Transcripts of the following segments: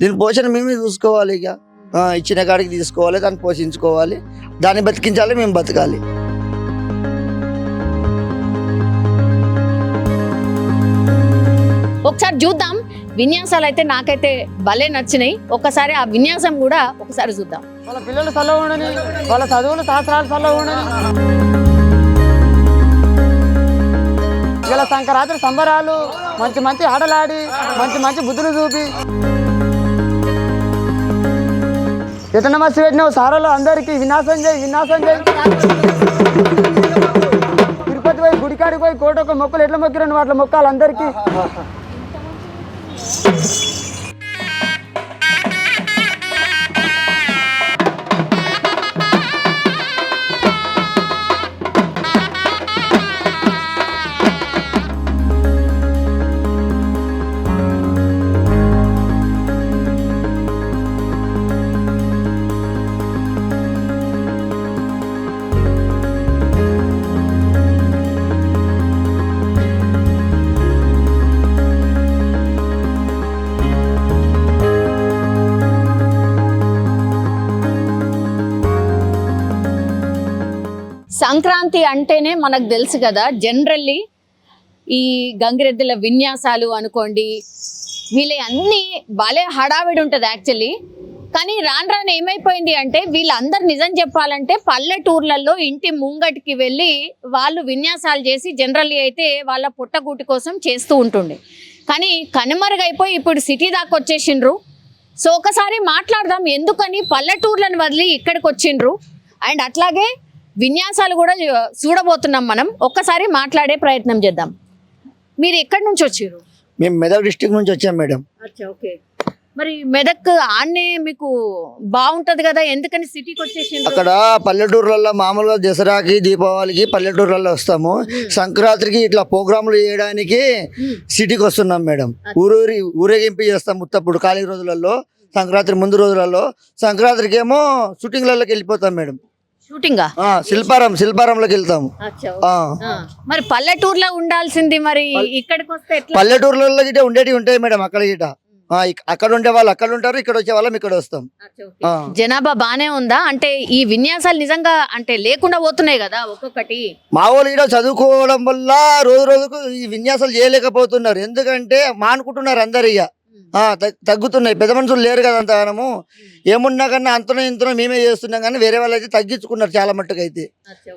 దీని పోషణ మేమే చూసుకోవాలి ఇక. ఇచ్చిన కాడికి తీసుకోవాలి దాన్ని పోషించుకోవాలి. దాన్ని బతికించాలి మేము బతకాలి. ఒకసారి చూద్దాం. విన్యాసాలు అయితే నాకైతే భలే నచ్చినాయి. ఒక్కసారి ఆ విన్యాసం కూడా ఒకసారి చూద్దాం. వాళ్ళ పిల్లలు చల్లగా ఉండని వాళ్ళ చదువులు శాస్త్రాలు చల్లగా ఉండని. ఇలా సంక్రాంతి సంబరాలు మంచి మంచి ఆడలాడి మంచి మంచి బుద్ధులు చూపి. ఇతను మస్తు పెట్టినావు సారోలు అందరికీ వినాశం చేయి వినాశం చేయి తిరుపతి పోయి గుడికాడికి పోయి కోటొక్క మొక్కలు ఎట్లా మొక్కిరండి వాటి మొక్కలు అందరికీ. సంక్రాంతి అంటేనే మనకు తెలుసు కదా జనరల్లీ ఈ గంగిరెద్దుల విన్యాసాలు అనుకోండి వీళ్ళ అన్ని భలే హడావిడి ఉంటుంది యాక్చువల్లీ కానీ రాను రాను ఏమైపోయింది అంటే వీళ్ళందరు నిజం చెప్పాలంటే పల్లెటూర్లలో ఇంటి ముంగటికి వెళ్ళి వాళ్ళు విన్యాసాలు చేసి జనరల్లీ అయితే వాళ్ళ పుట్టగూటి కోసం చేస్తూ ఉంటుండే. కానీ కనుమరుగైపోయి ఇప్పుడు సిటీ దాకా వచ్చేసిండ్రు. సో ఒకసారి మాట్లాడదాం ఎందుకని పల్లెటూర్లను వదిలి ఇక్కడికి వచ్చిండ్రు? అండ్ అట్లాగే విన్యాసాలు కూడా చూడబోతున్నాం మనం. ఒక్కసారి మాట్లాడే ప్రయత్నం చేద్దాం. మీరు ఎక్కడి నుంచి వచ్చారు? మేము మెదక్ డిస్టిక్ నుంచి వచ్చాం మేడం. ఓకే. మరి మెదక్ ఆన్నే మీకు బాగుంటది కదా ఎందుకని సిటీకి వచ్చేసిండ్రు? అక్కడ పల్లెటూర్లలో మామూలుగా దసరాకి దీపావళికి పల్లెటూర్లలో వస్తాము. సంక్రాంతికి ఇట్లా ప్రోగ్రాంలు చేయడానికి. సిటీకి వస్తున్నాం మేడం. ఊరూరి ఊరేగింపు చేస్తాం ముత్తప్పుడు ఖాళీ రోజులలో సంక్రాంతి ముందు రోజులలో. సంక్రాంతికి ఏమో షూటింగ్లలోకి వెళ్ళిపోతాం మేడం. షూటింగా ఆ, శిల్పారం శిల్పారంలోకి వెళ్తాము. మరి పల్లెటూరులో ఉండాల్సింది మరి ఇక్కడికి వస్తే పల్లెటూర్లలో గిట్ట ఉండేటివి ఉంటాయి మేడం అక్కడ గిట అక్కడ ఉండే వాళ్ళు అక్కడ ఉంటారు ఇక్కడ వచ్చే వాళ్ళం ఇక్కడ వస్తాం. జనాభా బానే ఉందా? అంటే ఈ విన్యాసాలు నిజంగా అంటే లేకుండా పోతున్నాయి కదా ఒక్కొక్కటి. మా వాళ్ళు ఇక్కడ చదువుకోవడం వల్ల రోజు రోజుకు ఈ విన్యాసాలు చేయలేకపోతున్నారు. ఎందుకంటే మానుకుంటున్నారు అందరు ఇక ఆ, తగ్- తగ్గుతున్నాయి. పెద్ద మనుషులు లేరు కదా అంతగానము ఏమున్నా కన్నా అంతనో ఇంతనో మేమే చేస్తున్నాం కానీ వేరే వాళ్ళు అయితే తగ్గించుకున్నారు చాలా మట్టుకు అయితే.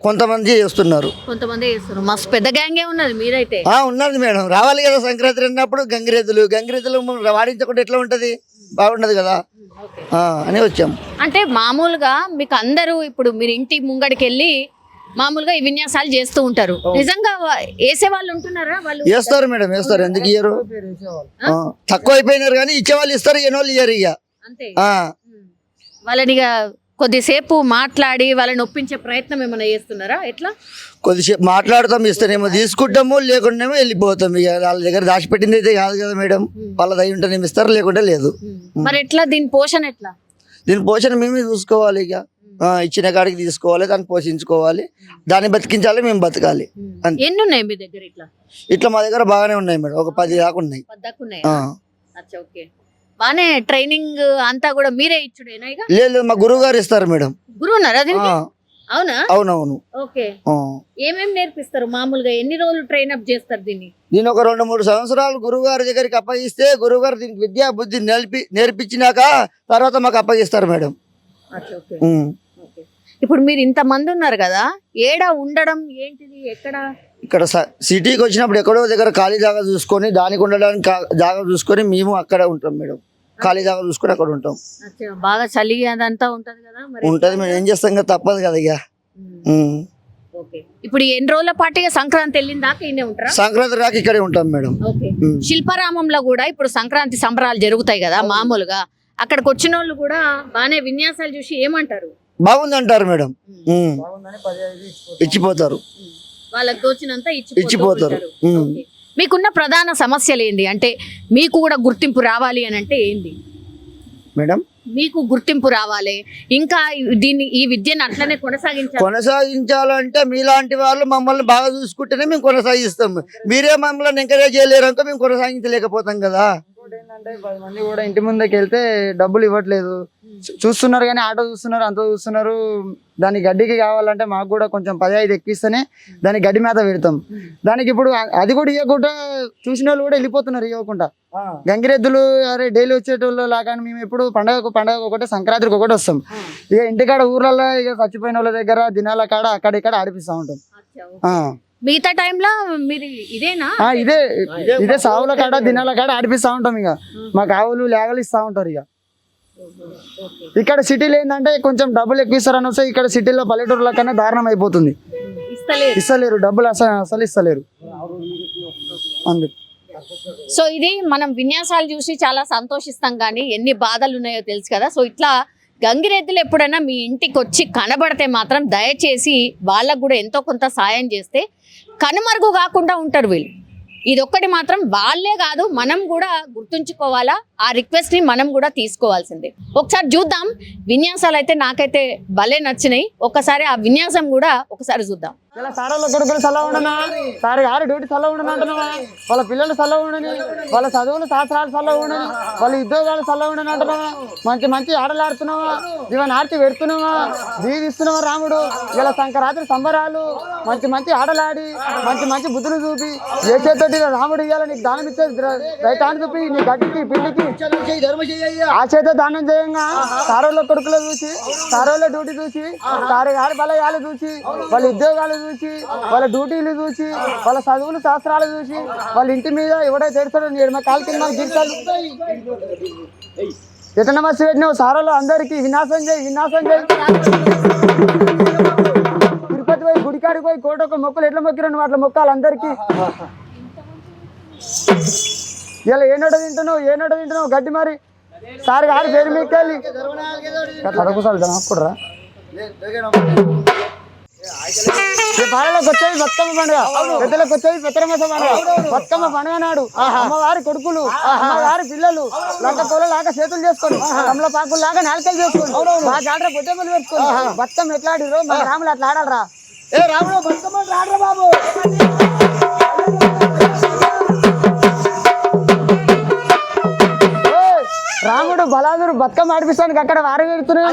కొంతమంది చేస్తున్నారు. కొంతమంది మస్తు పెద్ద గ్యాంగే ఉన్నది మీరైతే. ఆ ఉన్నది మేడం. రావాలి కదా సంక్రాంతి అన్నప్పుడు గంగిరెద్దులు. గంగిరెద్దులు వాడించకుండా ఎట్లా ఉంటది? బాగుండదు కదా. అని వచ్చాం అంటే మామూలుగా మీకు అందరూ ఇప్పుడు మీరు ఇంటి ముంగడికి వెళ్ళి మామూలుగా ఈ విన్యాసాలు చేస్తూ ఉంటారు. నిజంగా వేసే వాళ్ళు ఉంటున్నారా? వాళ్ళు వేస్తారు మేడం వేస్తారు ఎందుకు ఇయ్యరు? ఆ, తక్కువ అయిపోయినారు కానీ ఇచ్చేవాళ్ళు ఇస్తారు ఇయ్యని వాళ్ళు ఇయ్యరు ఇక. అంతే. ఆ, ఉమ్. వాళ్ళని ఇక కొద్దిసేపు మాట్లాడి వాళ్ళని ఒప్పించే ప్రయత్నం ఏమైనా చేస్తున్నారా? ఎట్లా? కొద్దిసేపు మాట్లాడతాం ఇస్తానేమో తీసుకుంటాము లేకుండానేమో వెళ్ళిపోతాం ఇక. వాళ్ళ దగ్గర దాచిపెట్టింది అయితే కాదు కదా మేడం. వాళ్ళ దయ ఉంటేనేమో ఇస్తారు లేకుంటే లేదు. మరి ఎట్లా? దీని పోషణ ఎట్లా? దీని పోషణ మేమే చూసుకోవాలి ఇక. ఇచ్చిన కాడికి తీసుకోవాలి దాన్ని పోషించుకోవాలి. దాన్ని బతికించాలి మేము బతకాలి. ఎన్ని ఉన్నాయి మీ దగ్గర ఇట్లా? ఇట్లా మా దగ్గర బాగానే ఉన్నాయి మేడం. ఒక పది దాకా ఉన్నాయి. బానే ట్రైనింగ్ అంతా కూడా మీరే ఇచ్చుడేనా లేదు మా గురువు గారు ఇస్తారు మేడం. గురువు అవునా? అవునవును. ఓకే. ఆ. ఏమేం నేర్పిస్తారు మామూలుగా? ఎన్ని రోజులు ట్రైన్ అప్ చేస్తారు దీన్ని? దీని ఒక రెండు మూడు సంవత్సరాలు గురువు గారి దగ్గరికి అప్పగిస్తే గురువు గారు దీనికి విద్యా బుద్ధి నేర్పి నేర్పించినాక తర్వాత మాకు అప్పగిస్తారు మేడం. ఓకే. ఇప్పుడు మీరు ఇంత మంది ఉన్నారు కదా ఏడ ఉండడం ఏంటిది ఎక్కడ? ఇక్కడ సిటీకి వచ్చినప్పుడు ఎక్కడో దగ్గర ఖాళీ జాగా చూసుకొని దానికి ఉండడానికి జాగా చూసుకొని మేము అక్కడ ఉంటాం మేడం. ఖాళీ జాగా చూసుకొని అక్కడ ఉంటాం. బాగా చలి అదంతా ఉంటది కదా ఉంటది మేము ఏం చేస్తాం కదా తప్పదు కదా ఇక. ఇప్పుడు ఎన్ని రోజుల పాటుగా సంక్రాంతి వెళ్ళిన దాకా ఇన్నే ఉంటారా? సంక్రాంతి రాక ఇక్కడే ఉంటాం మేడం. శిల్పారామంలో కూడా ఇప్పుడు సంక్రాంతి సంబరాలు జరుగుతాయి కదా మామూలుగా. అక్కడికి వచ్చిన వాళ్ళు కూడా బాగానే విన్యాసాలు చూసి ఏమంటారు? బాగుంది అంటారు మేడం. ఇచ్చిపోతారు. వాళ్ళకి తోచినంత ఇచ్చిపోతారు. మీకున్న ప్రధాన సమస్యలు ఏంది? అంటే మీకు కూడా గుర్తింపు రావాలి అని అంటే ఏంది? మేడం? మీకు గుర్తింపు రావాలి. ఇంకా దీన్ని ఈ విద్యను అట్లనే కొనసాగించాలి. కొనసాగించాలంటే మీలాంటి వాళ్ళు మమ్మల్ని బాగా చూసుకుంటేనే మేము కొనసాగిస్తాం. మీరే మమ్మల్ని ఎంకరేజ్ చేయలేరు అనుకో మేము కొనసాగించలేకపోతాం కదా. ఇంకోటి ఏంటంటే పది మంది కూడా ఇంటి ముందుకు వెళ్తే డబ్బులు ఇవ్వట్లేదు. చూస్తున్నారు కానీ ఆటో చూస్తున్నారు అంత చూస్తున్నారు. దాని గడ్డికి కావాలంటే మాకు కూడా కొంచెం పది ఐదు ఎక్కిస్తేనే దానికి గడ్డి మేత పెడతాం. దానికి ఇప్పుడు అది కూడా ఇవ్వకుండా చూసిన వాళ్ళు కూడా వెళ్ళిపోతున్నారు ఇవ్వకుండా. గంగిరెద్దులు అరే డైలీ వచ్చేటోళ్ళు లాగా మేము ఎప్పుడు పండగకు పండగ ఒకటే సంక్రాంతికి ఒకటి వస్తాం. ఇక ఇంటికాడ ఊర్లలో ఇక చచ్చిపోయిన వాళ్ళ దగ్గర దినాల కాడ అక్కడ ఇక్కడ ఆడిపిస్తూ ఉంటాం. మిగతా టైంలో మీరు ఇదేనా? ఆ, ఇదే ఇదే సావుల కాడ దినాల కాడ ఆడిపిస్తా ఉంటాం ఇక. మాకు ఆవులు లేగలు ఇస్తా ఉంటారు ఇక. ఇక్కడ సిటీలో ఏంటంటే కొంచెం డబ్బులు ఎక్కువ ఇస్తారని వస్తే ఇక్కడ సిటీలో పల్లెటూరుల కన్నా దారుణం అయిపోతుంది. ఇస్తలేరు. డబ్బులు అసలు అసలు ఇస్తలేరు. అందుకు. సో ఇది మనం విన్యాసాలు చూసి చాలా సంతోషిస్తాం కానీ ఎన్ని బాధలు ఉన్నాయో తెలుసు కదా. సో ఇట్లా గంగిరెద్దులు ఎప్పుడైనా మీ ఇంటికి వచ్చి కనబడితే మాత్రం దయచేసి వాళ్ళకు కూడా ఎంతో కొంత సాయం చేస్తే కనుమరుగు కాకుండా ఉంటారు వీళ్ళు. ఇదొక్కటి మాత్రం వాళ్ళే కాదు మనం కూడా గుర్తుంచుకోవాలా? ఆ రిక్వెస్ట్ని మనం కూడా తీసుకోవాల్సిందే. ఒకసారి చూద్దాం. విన్యాసాలు అయితే నాకైతే భలే నచ్చినాయి. ఒకసారి ఆ విన్యాసం కూడా ఒకసారి చూద్దాం. ఇలా సారాల కొడుకులు చల్ల ఉండనా సార్ గారు డ్యూటీ చల్ల ఉండను అంటున్నావా వాళ్ళ పిల్లలు చల్ల ఉండని వాళ్ళ చదువులు శాస్త్రాలు చల్ల ఉండని వాళ్ళ ఉద్యోగాలు చల్ల ఉండని అంటున్నావా మంచి మంచి ఆటలు ఆడుతున్నావా ఇవన్నీ ఆడితే పెడుతున్నావా దీవిస్తున్నావా రాముడు ఇలా సంక్రాంతి సంబరాలు మంచి మంచి ఆటలు ఆడి మంచి మంచి బుద్ధులు చూపి ఏ చేతోటి రాముడు ఇవ్వాలి నీకు దానం ఇచ్చేది హ్యాండ్ చూపి నీ గడ్డికి పిండికి ఆ చేత దానం చేయంగా సారోళ్ళ కొడుకులు చూసి సారోళ్ళ డ్యూటీ చూసి సారి గారి బలయాలు చూసి వాళ్ళ ఉద్యోగాలు చూసి వాళ్ళ డ్యూటీలు చూసి వాళ్ళ చదువులు శాస్త్రాలు చూసి వాళ్ళ ఇంటి మీద ఎవడైతే తెడతాడో నీ ఎడమ కాలు కింద తీర్చాలి ఎట్లా మస్తు పెట్టినావు సారోళ్ళు అందరికి వినాశం చేయి వినాశం చేయి. తిరుపతి పోయి గుడికాడికి పోయి కోటొక్క మొక్కలు ఎట్లా మొక్కిరండి అట్లా మొక్కాలి అందరికి. ఇలా ఏనాడో తింటున్నావు ఏనాడో తింటున్నావు గడ్డి మరి. సార్ గారి పేరు మీకు వెళ్ళి అడగసాలి దాక్కురా ఈ పాలలోకి వచ్చేది బతుకమ్మ పండుగ. పెద్దలకు వచ్చేది పెత్తరమస పండుగ బతుకమ్మ పండుగ నాడు అమ్మవారి కొడుకులు అమ్మవారి పిల్లలు లంక తోల లాగా చేతులు చేసుకొని కమల పాకులు లాగా నాలుకలు చేసుకొని మా ఆడరా పొట్టెమ్మలు పెట్టుకొని బతుకమ్మ ఎట్లా ఆడిరో మా రాములు అట్లా ఆడాలరా? ఏ రాముడు బతుకమ్మ రాడరా బాబు. రాముడు బలాదురు బతుకమ్మ ఆడిపిస్తానికి అక్కడ వారు పెడుతున్నాయి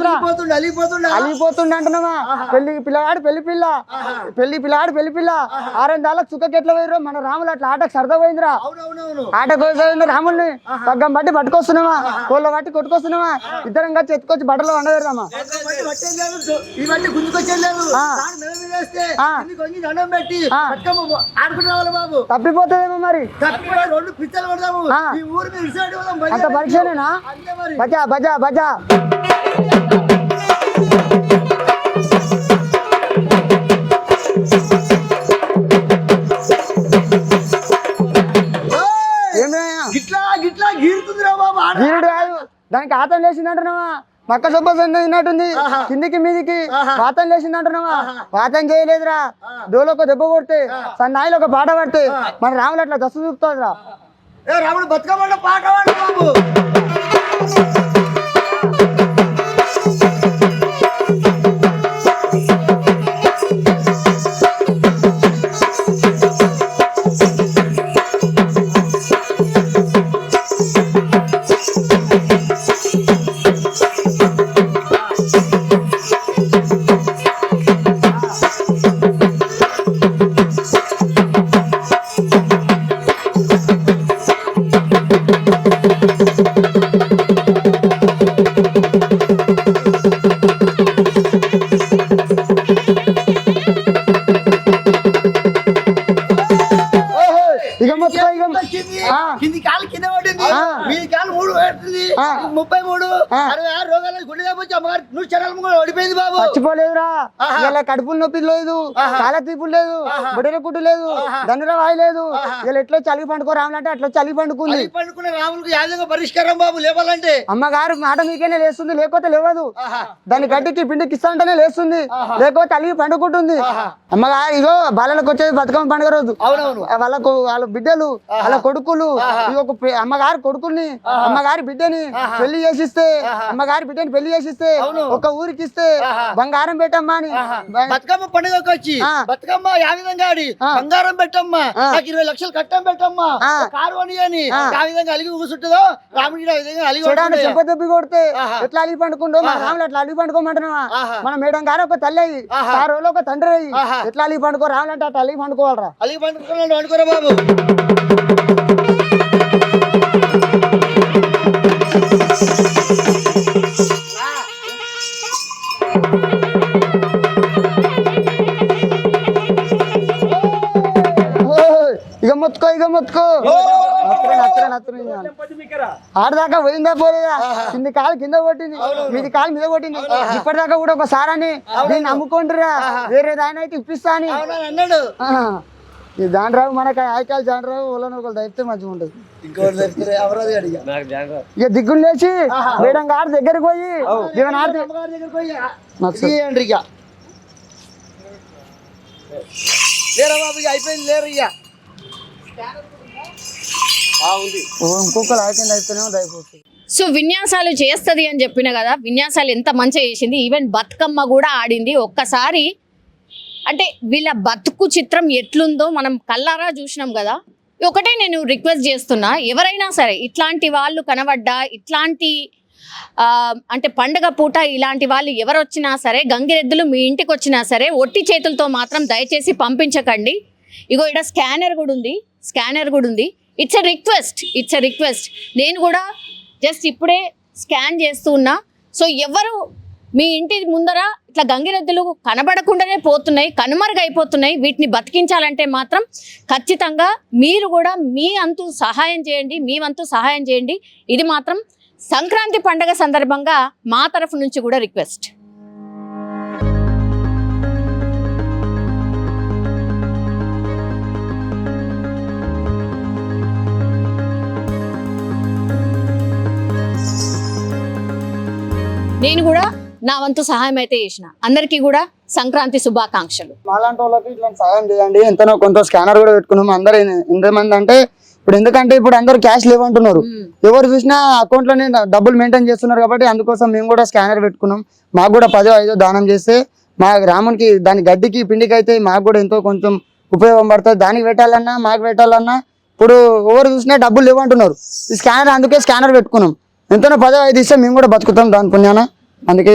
అలిగిపోతుండు అంటున్నావా? పెళ్ళి పిల్లగాడు పెళ్ళి పిల్ల. పెళ్ళి పిల్లగాడు పెళ్ళి పిల్ల. ఆరెండాళ్ళకి చుక్కకి ఎట్లా పోయిర్రో? మన రాములు అట్లా ఆటకు సరదా పోయిందిరా. అవునవునవును. ఆట కోసం రాముల్ని. పగ్గం బట్టి పట్టుకొస్తున్నావా? కోళ్ళ బట్టి కొట్టుకొస్తున్నావా? ఇద్దరం కలిసి ఎత్తుకొచ్చి బట్టలు బాబు. తప్పిపోతుందేమో మరి? రెండు పిచ్చలు కొడదాము. అంత పరీక్షనేనా? బజా బజా బజా. దానికి ఆతం లేచింది అంటున్నావా మక్క సొప్ప తిన్నట్టుంది. కిందికి మీదికి పాతం లేచింది అంటున్నావా పాతం చేయలేదురా. డోలకు దెబ్బ కొడితే సన్నాయిలు ఒక పాట పడితే మన రాములు అట్లా దస్తు చూపుతుందిరా ఏ రాముడు బతుకమ్మ పాట పాడు బాబు. ఇక ముప్పై మూడు. అరవై ఆరు రోగాలు గుండె వచ్చి అమ్మగారు నువ్వు చెడలు కూడా ఓడిపోయింది బాబు. చచ్చిపోలేదురా. ఇలా కడుపులు నొప్పి లేదు. కాల తీపులు లేదు. బొడెల కుట్టు లేదు. దండర వాయి లేదు. ఇలా ఎట్లా చలిగి పండుకో రావాలంటే అట్లా చలిగి పండుకుంది. అది పండుకునే రాములకు యాదంగా పరిష్కారం బాబు లేవాలంటే. అమ్మగారు మాట మీకేనే లేస్తుంది లేకపోతే లేవదు. దాని గడ్డికి పిండికి ఇస్తాంటేనే లేస్తుంది. లేకపోతే అలిగి పండుకుంటుంది. అమ్మగారు ఇగో బాలలకు వచ్చేది బతుకమ్మ పండుగ రోజు. వాళ్ళకు వాళ్ళ బిడ్డ బిడ్డలు వాళ్ళ కొడుకులు ఈ ఒక అమ్మగారి కొడుకుల్ని అమ్మగారి బిడ్డని పెళ్ళి చేసిస్తే అమ్మగారి బిడ్డని పెళ్ళి చేసిస్తే ఒక ఊరికి ఇస్తే బంగారం పెట్టమ్మా అని బతుకమ్మ పండుగకి వచ్చి. బతుకమ్మ యా విధంగా ఆడి. బంగారం పెట్టమ్మా. నాకు ఇరవై లక్షలు కట్టం పెట్టమ్మా కారు అని అని ఆ. విధంగా అలిగి కూర్చుంటుందో రాముడి ఆ విధంగా అలిగి చూడండి ఉంటుండే. చెంప దెబ్బి కొడితే. ఎట్లా అలిగి పండుకుంటో మన రాములు ఎట్లా అలిగి పండుకోమంటున్నావా. మన మేడం గారు ఒక తల్లి అయ్యి రోజులో ఒక తండ్రి అయ్యి. ఎట్లా అలిగి పండుకో రాములు అంటే అట్లా అలిగి పండుకోవాలరా అలిగి పండుకున్నాడు అనుకోరా బాబు మొత్తుకో. ఆడదాకా పోయిందా పోలేదా? కింది కాలు కింద కొట్టింది. మీది కాలు మీద కొట్టింది. ఇప్పటిదాకా కూడా ఒక సారని దీన్ని నమ్ముకుంటురా? వేరే దాని అయితే ఇప్పిస్తా అని. అవునా? అన్నాడు. ఈ దాండ్రావు మనకి ఆయకాలు జాండ్రావు వాళ్ళని ఒకళ్ళు దైతే మంచిగా ఉంటుంది. ఇక దిగ్గులు లేచి మేడం గారి దగ్గరికి పోయి దీవెన దగ్గరికి పోయి, అయిపోయింది లేరు ఇక. ఇంకొకరు ఆయకండి అయితేనే అయిపోతుంది. సో విన్యాసాలు చేస్తుంది అని చెప్పిన కదా విన్యాసాలు ఎంత మంచిగా చేసింది. ఈవెన్ బతుకమ్మ కూడా ఆడింది. ఒక్కసారి అంటే వీళ్ళ బతుకు చిత్రం ఎట్లుందో మనం కల్లారా చూసినాం కదా. ఒకటే నేను రిక్వెస్ట్ చేస్తున్నా ఎవరైనా సరే ఇట్లాంటి వాళ్ళు కనబడ్డా ఇట్లాంటి అంటే పండగ పూట ఇలాంటి వాళ్ళు ఎవరు వచ్చినా సరే గంగిరెద్దులు మీ ఇంటికి వచ్చినా సరే ఒట్టి చేతులతో మాత్రం దయచేసి పంపించకండి. ఇగో ఇక్కడ స్కానర్ కూడా ఉంది. స్కానర్ కూడా ఉంది. It's a request it's a request నేను కూడా జస్ట్ ఇప్పుడే స్కాన్ చేస్తూ ఉన్నా. సో ఎవరు మీ ఇంటి ముందర ఇట్లా గంగిరెద్దులు కనబడకుండానే పోతున్నాయి కనుమరుగైపోతున్నాయి వీటిని బతికించాలంటే మాత్రం ఖచ్చితంగా మీరు కూడా మీ అంతు సహాయం చేయండి మీ వంతు సహాయం చేయండి. ఇది మాత్రం సంక్రాంతి పండగ సందర్భంగా మా తరఫు నుంచి కూడా రిక్వెస్ట్ నేను కూడా నా వంతు సహాయం అయితే చేసిన. అందరికీ కూడా సంక్రాంతి శుభాకాంక్షలు. మాలాంటి వాళ్ళకి ఇట్లాంటి సాయం చేయండి. ఎంతనో కొంత స్కానర్ కూడా పెట్టుకున్నాం. అందరు ఎంతమంది అంటే ఇప్పుడు ఎందుకంటే ఇప్పుడు అందరు క్యాష్ లేవంటున్నారు. ఎవరు చూసినా అకౌంట్లోనే డబ్బులు మెయింటైన్ చేస్తున్నారు కాబట్టి అందుకోసం మేము కూడా స్కానర్ పెట్టుకున్నాం. మాకు కూడా పదో ఐదో దానం చేస్తే మా రామునికి దాని గడ్డికి పిండికి అయితే మాకు కూడా ఎంతో కొంచెం ఉపయోగం పడుతుంది. దానికి పెట్టాలన్నా మాకు పెట్టాలన్నా ఇప్పుడు ఎవరు చూసినా డబ్బులు లేవంటున్నారు. ఈ స్కానర్ అందుకే స్కానర్ పెట్టుకున్నాం. ఎంతనో పదో ఐదు ఇస్తే మేము కూడా బతుకుతాం దాని పుణ్యాన. అందుకే